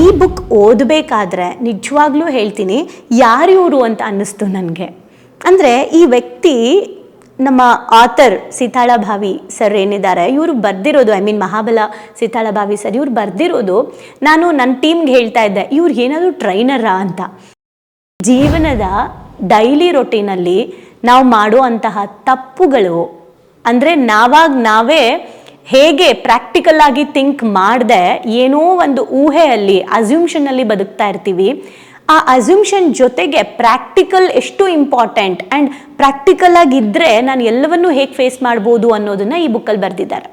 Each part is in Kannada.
ಈ ಬುಕ್ ಓದಬೇಕಾದ್ರೆ ನಿಜವಾಗ್ಲೂ ಹೇಳ್ತೀನಿ ಯಾರು ಇವರು ಅಂತ ಅನ್ನಿಸ್ತು ನನಗೆ. ಅಂದರೆ ಈ ವ್ಯಕ್ತಿ, ನಮ್ಮ ಆಥರ್ ಸೀತಾಳಭಾವಿ ಸರ್ ಏನಿದ್ದಾರೆ, ಇವರು ಬರ್ದಿರೋದು I mean Mahabala Seetalabhavi sir, ಇವ್ರು ಬರ್ದಿರೋದು, ನಾನು ನನ್ನ ಟೀಮ್ಗೆ ಹೇಳ್ತಾ ಇದ್ದೆ, ಇವ್ರು ಏನಾದರೂ ಟ್ರೈನರಾ ಅಂತ. ಜೀವನದ ಡೈಲಿ ರೊಟೀನಲ್ಲಿ ನಾವು ಮಾಡುವಂತಹ ತಪ್ಪುಗಳು, ಅಂದರೆ ನಾವಾಗ ನಾವೇ ಹೇಗೆ ಪ್ರಾಕ್ಟಿಕಲ್ ಆಗಿ ಥಿಂಕ್ ಮಾಡದೆ ಏನೋ ಒಂದು ಊಹೆಯಲ್ಲಿ ಅಸ್ಯೂಮ್ಷನಲ್ಲಿ ಬದುಕ್ತಾ ಇರ್ತೀವಿ. ಆ ಅಸ್ಯೂಮ್ಷನ್ ಜೊತೆಗೆ ಪ್ರಾಕ್ಟಿಕಲ್ ಎಷ್ಟು ಇಂಪಾರ್ಟೆಂಟ್ ಆ್ಯಂಡ್ ಪ್ರಾಕ್ಟಿಕಲ್ ಆಗಿದ್ದರೆ ನಾನು ಎಲ್ಲವನ್ನೂ ಹೇಗೆ ಫೇಸ್ ಮಾಡ್ಬೋದು ಅನ್ನೋದನ್ನು ಈ ಬುಕ್ಕಲ್ಲಿ ಬರೆದಿದ್ದಾರೆ.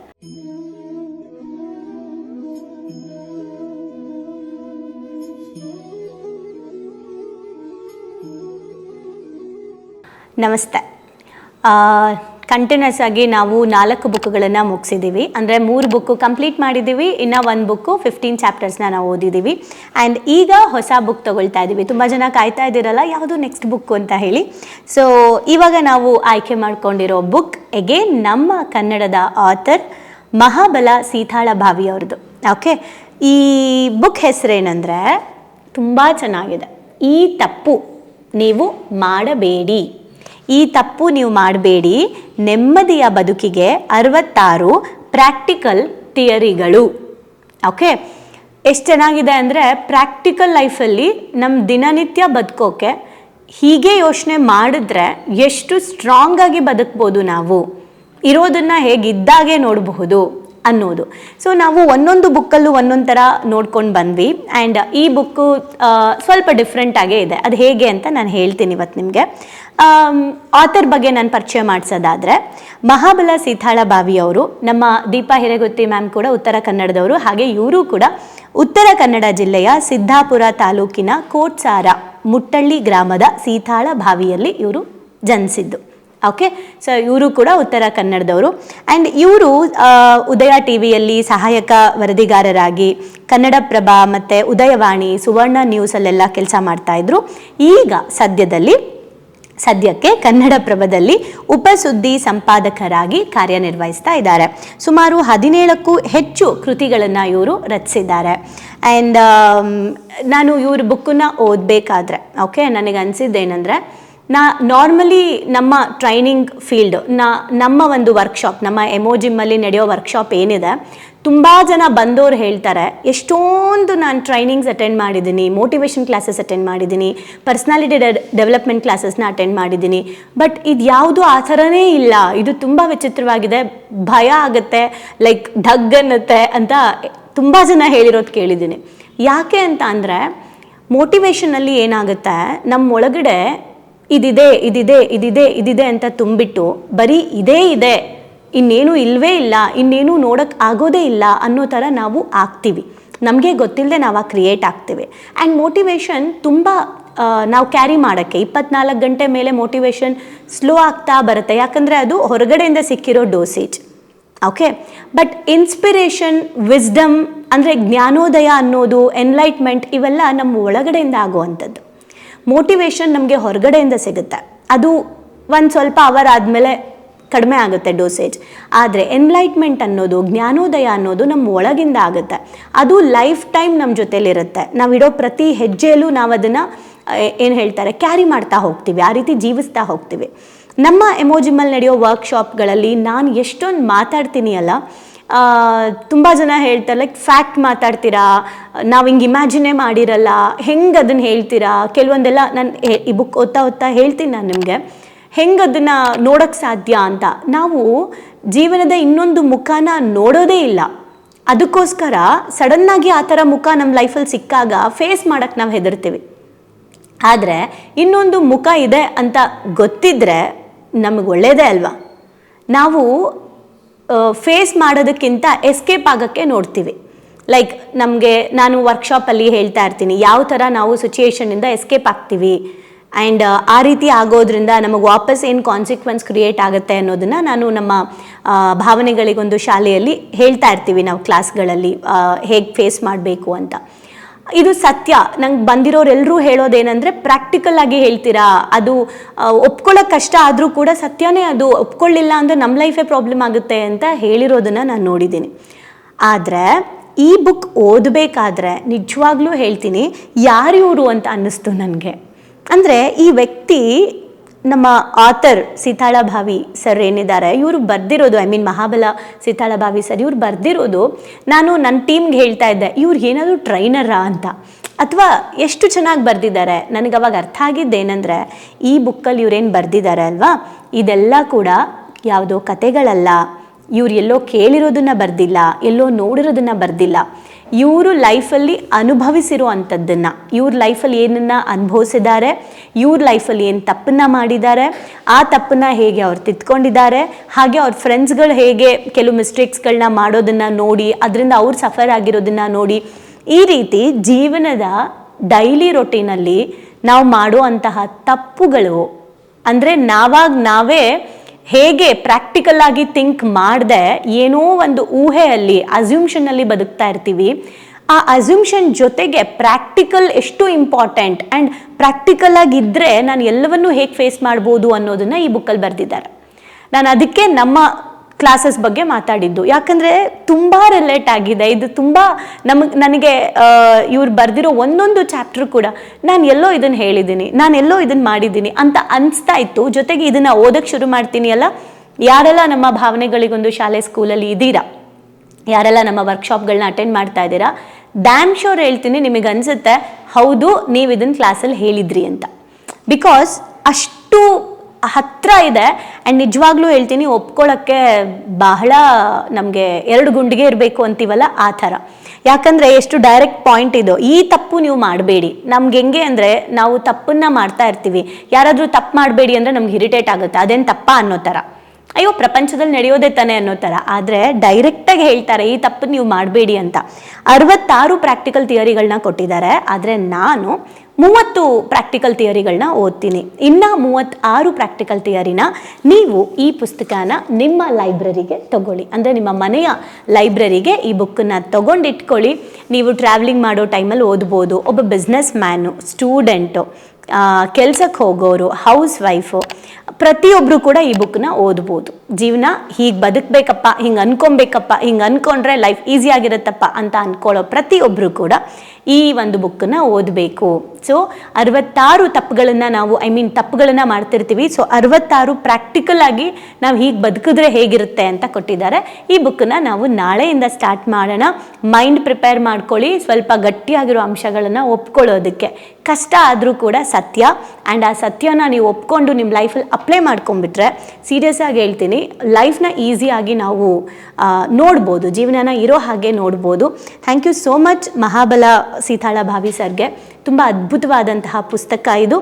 ನಮಸ್ತೆ. ಕಂಟಿನ್ಯೂಸ್ ಆಗಿ ನಾವು ನಾಲ್ಕು ಬುಕ್ಗಳನ್ನು ಮುಗಿಸಿದ್ದೀವಿ ಅಂದರೆ ಮೂರು ಬುಕ್ಕು ಕಂಪ್ಲೀಟ್ ಮಾಡಿದ್ದೀವಿ ಇನ್ನು ಒಂದು ಬುಕ್ಕು ಫಿಫ್ಟೀನ್ ಚಾಪ್ಟರ್ಸ್ನ ನಾವು ಓದಿದ್ದೀವಿ ಆ್ಯಂಡ್ ಈಗ ಹೊಸ ಬುಕ್ ತೊಗೊಳ್ತಾ ಇದ್ದೀವಿ ತುಂಬ ಜನ ಕಾಯ್ತಾ ಇದ್ದೀರಲ್ಲ, ಯಾವುದು ನೆಕ್ಸ್ಟ್ ಬುಕ್ ಅಂತ ಹೇಳಿ. ಸೊ ಇವಾಗ ನಾವು ಆಯ್ಕೆ ಮಾಡಿಕೊಂಡಿರೋ ಬುಕ್ ಎಗೇನ್ ನಮ್ಮ ಕನ್ನಡದ ಆಥರ್ ಮಹಾಬಲ ಸೀತಾಳ ಭಾವಿ ಅವ್ರದ್ದು. ಓಕೆ ಈ ಬುಕ್ ಹೆಸರೇನೆಂದರೆ ತುಂಬ ಚೆನ್ನಾಗಿದೆ. ಈ ತಪ್ಪು ನೀವು ಮಾಡಬೇಡಿ. ಈ ತಪ್ಪು ನೀವು ಮಾಡಬೇಡಿ. ನೆಮ್ಮದಿಯ ಬದುಕಿಗೆ ಅರವತ್ತಾರು ಪ್ರಾಕ್ಟಿಕಲ್ ಥಿಯರಿಗಳು ಓಕೆ ಎಷ್ಟು ಚೆನ್ನಾಗಿದೆ ಅಂದರೆ ಪ್ರಾಕ್ಟಿಕಲ್ ಲೈಫಲ್ಲಿ ನಮ್ಮ ದಿನನಿತ್ಯ ಬದುಕೋಕೆ ಹೀಗೆ ಯೋಚನೆ ಮಾಡಿದ್ರೆ ಎಷ್ಟು ಸ್ಟ್ರಾಂಗಾಗಿ ಬದುಕ್ಬೋದು ನಾವು. ಇರೋದನ್ನು ಹೇಗಿದ್ದಾಗೆ ನೋಡಬಹುದು. ಅನ್ನೋದು. ಸೊ ನಾವು ಒಂದೊಂದು ಬುಕ್ಕಲ್ಲೂ ಒಂದೊಂದು ಥರ ನೋಡ್ಕೊಂಡು ಬಂದ್ವಿ. ಆ್ಯಂಡ್ ಈ ಬುಕ್ಕು ಸ್ವಲ್ಪ ಡಿಫ್ರೆಂಟಾಗೇ ಇದೆ. ಅದು ಹೇಗೆ ಅಂತ ನಾನು ಹೇಳ್ತೀನಿ ಇವತ್ತು ನಿಮಗೆ. ಆಥರ್ ಬಗ್ಗೆ ನಾನು ಪರಿಚಯ ಮಾಡಿಸೋದಾದರೆ, ಮಹಾಬಲ ಸೀತಾಳ ಬಾವಿ ಅವರು, ನಮ್ಮ ದೀಪಾ ಹಿರೇಗುತ್ತಿ ಮ್ಯಾಮ್ ಕೂಡ ಉತ್ತರ ಕನ್ನಡದವರು. ಹಾಗೆ ಇವರು ಕೂಡ ಉತ್ತರ ಕನ್ನಡ ಜಿಲ್ಲೆಯ ಸಿದ್ದಾಪುರ ತಾಲೂಕಿನ ಕೋಟ್ಸಾರ ಮುಟ್ಟಳ್ಳಿ ಗ್ರಾಮದ ಸೀತಾಳ ಬಾವಿಯಲ್ಲಿ ಇವರು ಜನಿಸಿದ್ದು. ಓಕೆ ಸೊ ಇವರು ಕೂಡ ಉತ್ತರ ಕನ್ನಡದವರು. ಆ್ಯಂಡ್ ಇವರು ಉದಯ ಟಿ ವಿಯಲ್ಲಿ ಸಹಾಯಕ ವರದಿಗಾರರಾಗಿ ಕನ್ನಡಪ್ರಭ ಮತ್ತು ಉದಯವಾಣಿ, ಸುವರ್ಣ ನ್ಯೂಸಲ್ಲೆಲ್ಲ ಕೆಲಸ ಮಾಡ್ತಾಯಿದ್ರು ಈಗ ಸದ್ಯದಲ್ಲಿ, ಸದ್ಯಕ್ಕೆ ಕನ್ನಡಪ್ರಭದಲ್ಲಿ ಉಪಸುದ್ದಿ ಸಂಪಾದಕರಾಗಿ ಕಾರ್ಯನಿರ್ವಹಿಸ್ತಾ ಇದ್ದಾರೆ. ಸುಮಾರು ಹದಿನೇಳಕ್ಕೂ ಹೆಚ್ಚು ಕೃತಿಗಳನ್ನು ಇವರು ರಚಿಸಿದ್ದಾರೆ. ಆ್ಯಂಡ್ ನಾನು ಇವ್ರ ಬುಕ್ಕನ್ನು ಓದಬೇಕಾದ್ರೆ ಓಕೆ ನನಗೆ ಅನಿಸಿದ್ದೇನೆಂದರೆ ನಾ ನಾರ್ಮಲಿ ನಮ್ಮ ಟ್ರೈನಿಂಗ್ ಫೀಲ್ಡ್ ನಾ, ನಮ್ಮ ಒಂದು ವರ್ಕ್ಶಾಪ್ ನಮ್ಮ ಎಮೋ ಜಿಮ್ಮಲ್ಲಿ ನಡೆಯೋ ವರ್ಕ್ಶಾಪ್ ಏನಿದೆ, ತುಂಬ ಜನ ಬಂದವರು ಹೇಳ್ತಾರೆ, ಎಷ್ಟೊಂದು ನಾನು ಟ್ರೈನಿಂಗ್ಸ್ ಅಟೆಂಡ್ ಮಾಡಿದ್ದೀನಿ ಮೋಟಿವೇಶನ್ ಕ್ಲಾಸಸ್ ಅಟೆಂಡ್ ಮಾಡಿದ್ದೀನಿ ಪರ್ಸ್ನಾಲಿಟಿ ಡೆವಲಪ್ಮೆಂಟ್ ಕ್ಲಾಸಸ್ನ ಅಟೆಂಡ್ ಮಾಡಿದ್ದೀನಿ ಬಟ್ ಇದು ಯಾವುದು ಆ ಥರನೇ ಇಲ್ಲ, ಇದು ತುಂಬ ವಿಚಿತ್ರವಾಗಿದೆ, ಭಯ ಆಗುತ್ತೆ ಲೈಕ್ ಧಗ್ ಅನ್ನತ್ತೆ ಅಂತ ತುಂಬ ಜನ ಹೇಳಿರೋದು ಕೇಳಿದ್ದೀನಿ. ಯಾಕೆ ಅಂತ ಅಂದರೆ ಮೋಟಿವೇಶನಲ್ಲಿ ಏನಾಗುತ್ತೆ ನಮ್ಮ ಒಳಗಡೆ ಇದಿದೆ ಇದಿದೆ ಇದಿದೆ ಇದಿದೆ ಅಂತ ತುಂಬಿಟ್ಟು ಬರೀ ಇದೇ ಇದೆ. ಇನ್ನೇನು ಇಲ್ಲವೇ ಇಲ್ಲ, ಇನ್ನೇನು ನೋಡೋಕ್ಕೆ ಆಗೋದೇ ಇಲ್ಲ ಅನ್ನೋ ಥರ ನಾವು ಆಗ್ತೀವಿ. ನಮಗೆ ಗೊತ್ತಿಲ್ಲದೆ ನಾವು ಕ್ರಿಯೇಟ್ ಆಗ್ತೇವೆ. ಆ್ಯಂಡ್ ಮೋಟಿವೇಶನ್ ತುಂಬ ನಾವು ಕ್ಯಾರಿ ಮಾಡೋಕ್ಕೆ, ಇಪ್ಪತ್ನಾಲ್ಕು ಗಂಟೆ ಮೇಲೆ ಮೋಟಿವೇಶನ್ ಸ್ಲೋ ಆಗ್ತಾ ಬರುತ್ತೆ. ಯಾಕಂದರೆ ಅದು ಹೊರಗಡೆಯಿಂದ ಸಿಕ್ಕಿರೋ dosage okay but inspiration wisdom ಅಂದರೆ ಜ್ಞಾನೋದಯ ಅನ್ನೋದು ಎನ್ಲೈಟ್ಮೆಂಟ್ ಇವೆಲ್ಲ ನಮ್ಮ ಒಳಗಡೆಯಿಂದ ಆಗುವಂಥದ್ದು. ಮೋಟಿವೇಶನ್ ನಮಗೆ ಹೊರಗಡೆಯಿಂದ ಸಿಗುತ್ತೆ. ಅದು ಒಂದು ಸ್ವಲ್ಪ ಅವರ್ ಆದಮೇಲೆ ಕಡಿಮೆ ಆಗುತ್ತೆ ಡೋಸೇಜ್ ಆದರೆ ಎನ್ಲೈಟ್ಮೆಂಟ್ ಅನ್ನೋದು, ಜ್ಞಾನೋದಯ ಅನ್ನೋದು ನಮ್ಮ ಒಳಗಿಂದ ಆಗುತ್ತೆ. ಅದು ಲೈಫ್ ಟೈಮ್ ನಮ್ಮ ಜೊತೆಲಿರುತ್ತೆ. ನಾವಿಡೋ ಪ್ರತಿ ಹೆಜ್ಜೆಯಲ್ಲೂ ನಾವು ಅದನ್ನು ಏನು ಹೇಳ್ತಾರೆ ಕ್ಯಾರಿ ಮಾಡ್ತಾ ಹೋಗ್ತೀವಿ. ಆ ರೀತಿ ಜೀವಿಸ್ತಾ ಹೋಗ್ತೀವಿ. ನಮ್ಮ ಎಮೋಜಿಮಲ್ ನಡೆಯೋ ವರ್ಕ್ಶಾಪ್ಗಳಲ್ಲಿ ನಾನು ಎಷ್ಟೊಂದು ಮಾತಾಡ್ತೀನಿ ಅಲ್ಲ ತುಂಬ ಜನ ಹೇಳ್ತಾರೆ ಲೈಕ್ ಫ್ಯಾಕ್ಟ್ ಮಾತಾಡ್ತೀರಾ? ನಾವು ಹಿಂಗೆ ಇಮ್ಯಾಜಿನೇ ಮಾಡಿರಲ್ಲ. ಹೆಂಗೆ ಅದನ್ನು ಹೇಳ್ತೀರಾ? ಕೆಲವೊಂದೆಲ್ಲ ನಾನು ಈ ಬುಕ್ ಓದ್ತಾ ಓದ್ತಾ ಹೇಳ್ತೀನಿ ನಾನು ನಿಮಗೆ. ಹೆಂಗೆ ಅದನ್ನು ನೋಡೋಕ್ಕೆ ಸಾಧ್ಯ ಅಂತ. ನಾವು ಜೀವನದ ಇನ್ನೊಂದು ಮುಖನ ನೋಡೋದೇ ಇಲ್ಲ. ಅದಕ್ಕೋಸ್ಕರ ಸಡನ್ನಾಗಿ ಆ ಥರ ಮುಖ ನಮ್ಮ ಲೈಫಲ್ಲಿ ಸಿಕ್ಕಾಗ ಫೇಸ್ ಮಾಡೋಕ್ಕೆ ನಾವು ಹೆದರ್ತೀವಿ. ಆದರೆ ಇನ್ನೊಂದು ಮುಖ ಇದೆ ಅಂತ ಗೊತ್ತಿದ್ದರೆ ನಮಗೆ ಒಳ್ಳೆಯದೇ ಅಲ್ವಾ? ನಾವು ಫೇಸ್ ಮಾಡೋದಕ್ಕಿಂತ ಎಸ್ಕೇಪ್ ಆಗೋಕ್ಕೆ ನೋಡ್ತೀವಿ. ಲೈಕ್ ನಮಗೆ ನಾನು ವರ್ಕ್ಶಾಪಲ್ಲಿ ಹೇಳ್ತಾ ಇರ್ತೀನಿ, ಯಾವ ಥರ ನಾವು ಸಿಚುಯೇಷನಿಂದ ಎಸ್ಕೇಪ್ ಆಗ್ತೀವಿ? ಆ್ಯಂಡ್ ಆ ರೀತಿ ಆಗೋದ್ರಿಂದ ನಮಗೆ ವಾಪಸ್ ಏನು ಕಾನ್ಸಿಕ್ವೆನ್ಸ್ ಕ್ರಿಯೇಟ್ ಆಗುತ್ತೆ ಅನ್ನೋದನ್ನು ನಾನು ನಮ್ಮ ಭಾವನೆಗಳಿಗೊಂದು ಶಾಲೆಯಲ್ಲಿ ಹೇಳ್ತಾ ಇರ್ತೀವಿ ನಾವು ಕ್ಲಾಸ್ಗಳಲ್ಲಿ ಹೇಗೆ ಫೇಸ್ ಮಾಡಬೇಕು ಅಂತ. ಇದು ಸತ್ಯ. ನಂಗೆ ಬಂದಿರೋರೆಲ್ಲರೂ ಹೇಳೋದೇನೆಂದರೆ ಪ್ರಾಕ್ಟಿಕಲ್ ಆಗಿ ಹೇಳ್ತೀರಾ? ಅದು ಒಪ್ಕೊಳ್ಳೋಕೆ ಕಷ್ಟ ಆದರೂ ಕೂಡ ಸತ್ಯನೇ ಅದು. ಒಪ್ಕೊಳ್ಳಿಲ್ಲ ಅಂದರೆ ನಮ್ಮ ಲೈಫೇ ಪ್ರಾಬ್ಲಮ್ ಆಗುತ್ತೆ ಅಂತ ಹೇಳಿರೋದನ್ನು ನಾನು ನೋಡಿದ್ದೀನಿ. ಆದರೆ, ಈ ಬುಕ್ ಓದಬೇಕಾದ್ರೆ ನಿಜವಾಗ್ಲೂ ಹೇಳ್ತೀನಿ, ಯಾರು ಇವರು ಅಂತ ಅನ್ನಿಸ್ತು ನನಗೆ. ಅಂದರೆ ಈ ವ್ಯಕ್ತಿ ನಮ್ಮ ಆಥರ್ ಸೀತಾಳ ಭಾವಿ ಸರ್ ಏನಿದ್ದಾರೆ, ಇವರು ಬರ್ದಿರೋದು ಐ ಮೀನ್ ಮಹಾಬಲ ಸೀತಾಳ ಭಾವಿ ಸರ್ ಇವ್ರು ಬರ್ದಿರೋದು, ನಾನು ನನ್ನ ಟೀಮ್ಗೆ ಹೇಳ್ತಾ ಇದ್ದೆ, ಇವ್ರು ಏನಾದರೂ ಟ್ರೈನರಾ ಅಂತ. ಅಥವಾ ಎಷ್ಟು ಚೆನ್ನಾಗಿ ಬರೆದಿದ್ದಾರೆ? ನನಗೆ ಅವಾಗ ಅರ್ಥ ಆಗಿದ್ದೇನೆಂದರೆ ಈ ಬುಕ್ಕಲ್ಲಿ ಇವ್ರೇನು ಬರೆದಿದ್ದಾರೆ ಅಲ್ವಾ? ಇದೆಲ್ಲ ಕೂಡ ಯಾವುದೋ ಕತೆಗಳಲ್ಲ. ಇವ್ರು ಎಲ್ಲೋ ಕೇಳಿರೋದನ್ನ ಬರ್ದಿಲ್ಲ, ಎಲ್ಲೋ ನೋಡಿರೋದನ್ನ ಬರ್ದಿಲ್ಲ. ಇವರು ಲೈಫಲ್ಲಿ ಅನುಭವಿಸಿರೋ ಅಂಥದ್ದನ್ನು ಇವ್ರ ಲೈಫಲ್ಲಿ ಏನನ್ನ ಅನುಭವಿಸಿದ್ದಾರೆ, ಇವ್ರ ಲೈಫಲ್ಲಿ ಏನು ತಪ್ಪನ್ನ ಮಾಡಿದ್ದಾರೆ, ಆ ತಪ್ಪನ್ನ ಹೇಗೆ ಅವ್ರು ತಿದ್ಕೊಂಡಿದ್ದಾರೆ, ಹಾಗೆ ಅವ್ರ ಫ್ರೆಂಡ್ಸ್ಗಳು ಹೇಗೆ ಕೆಲವು ಮಿಸ್ಟೇಕ್ಸ್ಗಳನ್ನ ಮಾಡೋದನ್ನ ನೋಡಿ, ಅದರಿಂದ ಅವ್ರು ಸಫರ್ ಆಗಿರೋದನ್ನ ನೋಡಿ, ಈ ರೀತಿ ಜೀವನದ ಡೈಲಿ ರೊಟೀನಲ್ಲಿ ನಾವು ಮಾಡುವಂತಹ ತಪ್ಪುಗಳು ಅಂದರೆ ನಾವಾಗ ನಾವೇ ಹೇಗೆ ಪ್ರಾಕ್ಟಿಕಲ್ ಆಗಿ ಥಿಂಕ್ ಮಾಡದೆ ಏನೋ ಒಂದು ಊಹೆಯಲ್ಲಿ ಅಸ್ಯೂಮ್ಷನಲ್ಲಿ ಬದುಕ್ತಾ ಇರ್ತೀವಿ. ಆ ಅಸ್ಯೂಮ್ಷನ್ ಜೊತೆಗೆ ಪ್ರಾಕ್ಟಿಕಲ್ ಎಷ್ಟು ಇಂಪಾರ್ಟೆಂಟ್ ಆ್ಯಂಡ್ ಪ್ರಾಕ್ಟಿಕಲ್ ಆಗಿದ್ದರೆ ನಾನು ಎಲ್ಲವನ್ನೂ ಹೇಗೆ ಫೇಸ್ ಮಾಡ್ಬೋದು ಅನ್ನೋದನ್ನ ಈ ಬುಕ್ಕಲ್ಲಿ ಬರೆದಿದ್ದಾರೆ. ನಾನು ಅದಕ್ಕೆ ನಮ್ಮ ಕ್ಲಾಸಸ್ ಬಗ್ಗೆ ಮಾತಾಡಿದ್ದು. ಯಾಕಂದರೆ ತುಂಬ ರಿಲೇಟ್ ಆಗಿದೆ. ಇದು ತುಂಬ ನಮಗೆ ನನಗೆ ಇವ್ರು ಬರೆದಿರೋ ಒಂದೊಂದು ಚಾಪ್ಟರ್ ಕೂಡ ನಾನು ಎಲ್ಲೋ ಇದನ್ನು ಹೇಳಿದ್ದೀನಿ, ನಾನು ಎಲ್ಲೋ ಇದನ್ನು ಮಾಡಿದ್ದೀನಿ ಅಂತ ಅನಿಸ್ತಾ ಇತ್ತು. ಜೊತೆಗೆ ಇದನ್ನು ಓದಕ್ಕೆ ಶುರು ಮಾಡ್ತೀನಿ ಅಲ್ಲ? ಯಾರೆಲ್ಲ ನಮ್ಮ ಭಾವನೆಗಳಿಗೊಂದು ಶಾಲೆ ಸ್ಕೂಲಲ್ಲಿ ಇದ್ದೀರಾ? ಯಾರೆಲ್ಲ ನಮ್ಮ ವರ್ಕ್ಶಾಪ್ಗಳನ್ನ ಅಟೆಂಡ್ ಮಾಡ್ತಾ ಇದ್ದೀರಾ? ಡ್ಯಾಮ್ ಶೋರ್ ಹೇಳ್ತೀನಿ, ನಿಮಗೆ ಅನಿಸುತ್ತೆ, ಹೌದು, ನೀವು ಇದನ್ನು ಕ್ಲಾಸಲ್ಲಿ ಹೇಳಿದ್ರಿ ಅಂತ. ಬಿಕಾಸ್ ಅಷ್ಟು ಹತ್ರ ಇದೆ. ಆ್ಯಂಡ್ ನಿಜವಾಗ್ಲೂ ಹೇಳ್ತೀನಿ ಒಪ್ಕೊಳ್ಳೋಕ್ಕೆ ಬಹಳ ನಮಗೆ ಎರಡು ಗುಂಡಿಗೆ ಇರಬೇಕು ಅಂತೀವಲ್ಲ ಆ ಥರ. ಯಾಕಂದರೆ ಎಷ್ಟು ಡೈರೆಕ್ಟ್ ಪಾಯಿಂಟ್ ಇದು. ಈ ತಪ್ಪು ನೀವು ಮಾಡಬೇಡಿ. ನಮ್ಗೆ ಹೆಂಗೆ ಅಂದರೆ ನಾವು ತಪ್ಪನ್ನ ಮಾಡ್ತಾ ಇರ್ತೀವಿ. ಯಾರಾದರೂ ತಪ್ಪು ಮಾಡಬೇಡಿ ಅಂದರೆ ನಮ್ಗೆ ಇರಿಟೇಟ್ ಆಗುತ್ತೆ. ಅದೇನು ತಪ್ಪ ಅನ್ನೋ ಥರ. ಅಯ್ಯೋ, ಪ್ರಪಂಚದಲ್ಲಿ ನಡೆಯೋದೇ ತಾನೆ ಅನ್ನೋ ಥರ. ಆದರೆ ಡೈರೆಕ್ಟಾಗಿ ಹೇಳ್ತಾರೆ, ಈ ತಪ್ಪು ನೀವು ಮಾಡಬೇಡಿ ಅಂತ. ಅರವತ್ತಾರು ಪ್ರಾಕ್ಟಿಕಲ್ ಥಿಯರಿಗಳನ್ನ ಕೊಟ್ಟಿದ್ದಾರೆ. ಆದರೆ ನಾನು ಮೂವತ್ತು ಪ್ರಾಕ್ಟಿಕಲ್ ಥಿಯರಿಗಳನ್ನ ಓದ್ತೀನಿ. ಇನ್ನು ಮೂವತ್ತಾರು ಪ್ರಾಕ್ಟಿಕಲ್ ಥಿಯರಿನ ನೀವು ಈ ಪುಸ್ತಕನ ನಿಮ್ಮ ಲೈಬ್ರರಿಗೆ ತಗೊಳ್ಳಿ. ಅಂದರೆ ನಿಮ್ಮ ಮನೆಯ ಲೈಬ್ರರಿಗೆ ಈ ಬುಕ್ಕನ್ನು ತಗೊಂಡಿಟ್ಕೊಳ್ಳಿ. ನೀವು ಟ್ರಾವೆಲಿಂಗ್ ಮಾಡೋ ಟೈಮಲ್ಲಿ ಓದ್ಬೋದು. ಒಬ್ಬ ಬಿಸ್ನೆಸ್ ಮ್ಯಾನು ಸ್ಟೂಡೆಂಟು ಕೆಲ್ಸಕ್ಕೆ ಹೋಗೋರು ಹೌಸ್ ವೈಫು ಪ್ರತಿಯೊಬ್ಬರು ಕೂಡ ಈ ಬುಕ್ನ ಓದ್ಬೋದು. ಜೀವನ ಹೀಗೆ ಬದುಕಬೇಕಪ್ಪ, ಹಿಂಗೆ ಅನ್ಕೊಬೇಕಪ್ಪ, ಹಿಂಗೆ ಅನ್ಕೊಂಡ್ರೆ ಲೈಫ್ ಈಸಿಯಾಗಿರುತ್ತಪ್ಪ ಅಂತ ಅನ್ಕೊಳ್ಳೋ ಪ್ರತಿಯೊಬ್ಬರು ಕೂಡ ಈ ಒಂದು ಬುಕ್ಕನ್ನ ಓದಬೇಕು. ಸೊ ಅರವತ್ತಾರು ತಪ್ಪುಗಳನ್ನು ನಾವು ಐ ಮೀನ್ ತಪ್ಪುಗಳನ್ನು ಮಾಡ್ತಿರ್ತೀವಿ. ಸೊ ಅರವತ್ತಾರು ಪ್ರಾಕ್ಟಿಕಲ್ ಆಗಿ ನಾವು ಹೀಗೆ ಬದುಕಿದ್ರೆ ಹೇಗಿರುತ್ತೆ ಅಂತ ಕೊಟ್ಟಿದ್ದಾರೆ. ಈ ಬುಕ್ಕನ್ನ ನಾವು ನಾಳೆಯಿಂದ ಸ್ಟಾರ್ಟ್ ಮಾಡೋಣ. ಮೈಂಡ್ ಪ್ರಿಪೇರ್ ಮಾಡ್ಕೊಳ್ಳಿ. ಸ್ವಲ್ಪ ಗಟ್ಟಿಯಾಗಿರೋ ಅಂಶಗಳನ್ನು ಒಪ್ಕೊಳ್ಳೋದಕ್ಕೆ. ಕಷ್ಟ ಆದರೂ ಕೂಡ ಸತ್ಯ. ಆ್ಯಂಡ್ ಆ ಸತ್ಯನ ನೀವು ಒಪ್ಕೊಂಡು ನಿಮ್ಮ ಲೈಫಲ್ಲಿ ಅಪ್ಲೈ ಮಾಡ್ಕೊಂಡ್ಬಿಟ್ರೆ ಸೀರಿಯಸ್ ಆಗಿ ಹೇಳ್ತೀನಿ ಲೈಫ್ನ ಈಸಿಯಾಗಿ ನಾವು ನೋಡ್ಬೋದು. ಜೀವನನ ಇರೋ ಹಾಗೆ ನೋಡ್ಬೋದು. Thank you so much Mahabala Seethala Bhavi ಸರ್ಗೆ ತುಂಬ ಅದ್ಭುತವಾದಂತಹ ಪುಸ್ತಕ ಇದು.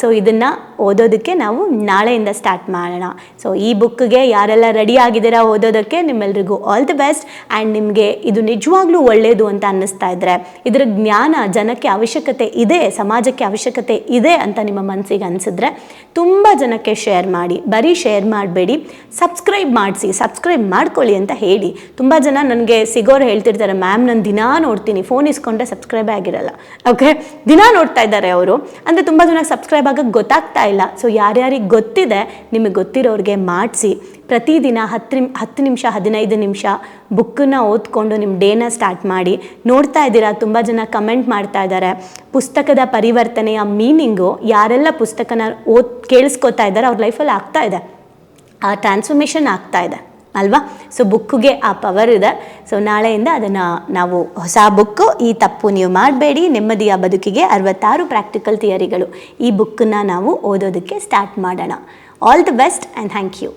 ಸೊ ಇದನ್ನು ಓದೋದಕ್ಕೆ ನಾವು ನಾಳೆಯಿಂದ ಸ್ಟಾರ್ಟ್ ಮಾಡೋಣ. ಸೊ ಈ ಬುಕ್ಗೆ ಯಾರೆಲ್ಲ ರೆಡಿ ಆಗಿದ್ದೀರಾ ಓದೋದಕ್ಕೆ ನಿಮ್ಮೆಲ್ರಿಗೂ ಆಲ್ ದಿ ಬೆಸ್ಟ್ ಆ್ಯಂಡ್ ನಿಮಗೆ ಇದು ನಿಜವಾಗ್ಲೂ ಒಳ್ಳೆಯದು ಅಂತ ಅನ್ನಿಸ್ತಾ ಇದ್ರೆ ಇದರ ಜ್ಞಾನ ಜನಕ್ಕೆ ಅವಶ್ಯಕತೆ ಇದೆ, ಸಮಾಜಕ್ಕೆ ಅವಶ್ಯಕತೆ ಇದೆ ಅಂತ ನಿಮ್ಮ ಮನಸ್ಸಿಗೆ ಅನಿಸಿದ್ರೆ ತುಂಬ ಜನಕ್ಕೆ ಶೇರ್ ಮಾಡಿ, ಬರೀ ಶೇರ್ ಮಾಡಬೇಡಿ ಸಬ್ಸ್ಕ್ರೈಬ್ ಮಾಡಿಸಿ ಸಬ್ಸ್ಕ್ರೈಬ್ ಮಾಡ್ಕೊಳ್ಳಿ ಅಂತ ಹೇಳಿ. ತುಂಬ ಜನ ನನಗೆ ಸಿಗೋರು ಹೇಳ್ತಿರ್ತಾರೆ ಮ್ಯಾಮ್ ನಾನು ದಿನಾ ನೋಡ್ತೀನಿ ಫೋನ್ ಇಸ್ಕೊಂಡ್ರೆ ಸಬ್ಸ್ಕ್ರೈಬ್ ಆಗಿರಲ್ಲ. ಓಕೆ ದಿನಾ ನೋಡ್ತಾ ಇದ್ದಾರೆ ಅವರು. ಅಂದರೆ ತುಂಬ ಜನ ಸಬ್ಸ್ಕ್ರೈಬ್ ಆಗೋಕ್ಕೆ ಗೊತ್ತಾಗ್ತಾ ಇಲ್ಲ. ಸೊ ಯಾರ್ಯಾರಿಗೆ ಗೊತ್ತಿದೆ, ನಿಮಗೆ ಗೊತ್ತಿರೋರಿಗೆ ಮಾಡಿಸಿ ಪ್ರತಿದಿನ ಹತ್ತು ನಿಮ್ ಹತ್ತು ನಿಮಿಷ, ಹದಿನೈದು ನಿಮಿಷ ಬುಕ್ಕನ್ನ ಓದ್ಕೊಂಡು ನಿಮ್ಮ ಡೇನ ಸ್ಟಾರ್ಟ್ ಮಾಡಿ ನೋಡ್ತಾ ಇದ್ದೀರಾ? ತುಂಬ ಜನ ಕಮೆಂಟ್ ಮಾಡ್ತಾ ಇದ್ದಾರೆ. ಪುಸ್ತಕದ ಪರಿವರ್ತನೆಯ ಮೀನಿಂಗು ಯಾರೆಲ್ಲ ಪುಸ್ತಕನ ಓದ್ ಕೇಳಿಸ್ಕೊತಾ ಇದ್ದಾರೆ, ಅವ್ರ ಲೈಫಲ್ಲಿ ಆಗ್ತಾ ಇದೆ. ಆ ಟ್ರಾನ್ಸ್ಫರ್ಮೇಷನ್ ಆಗ್ತಾ ಇದೆ, ಅಲ್ವಾ? ಸೊ ಬುಕ್ಕಿಗೆ ಆ ಪವರ್ ಇದೆ. ಸೊ ನಾಳೆಯಿಂದ ಅದನ್ನು ನಾವು ಹೊಸ ಬುಕ್ಕು, ಈ ತಪ್ಪು ನೀವು ಮಾಡಬೇಡಿ, ನೆಮ್ಮದಿಯ ಬದುಕಿಗೆ ಅರವತ್ತಾರು ಪ್ರಾಕ್ಟಿಕಲ್ ಥಿಯರಿಗಳು ಈ ಬುಕ್ಕನ್ನ ನಾವು ಓದೋದಕ್ಕೆ ಸ್ಟಾರ್ಟ್ ಮಾಡೋಣ. All the best and thank you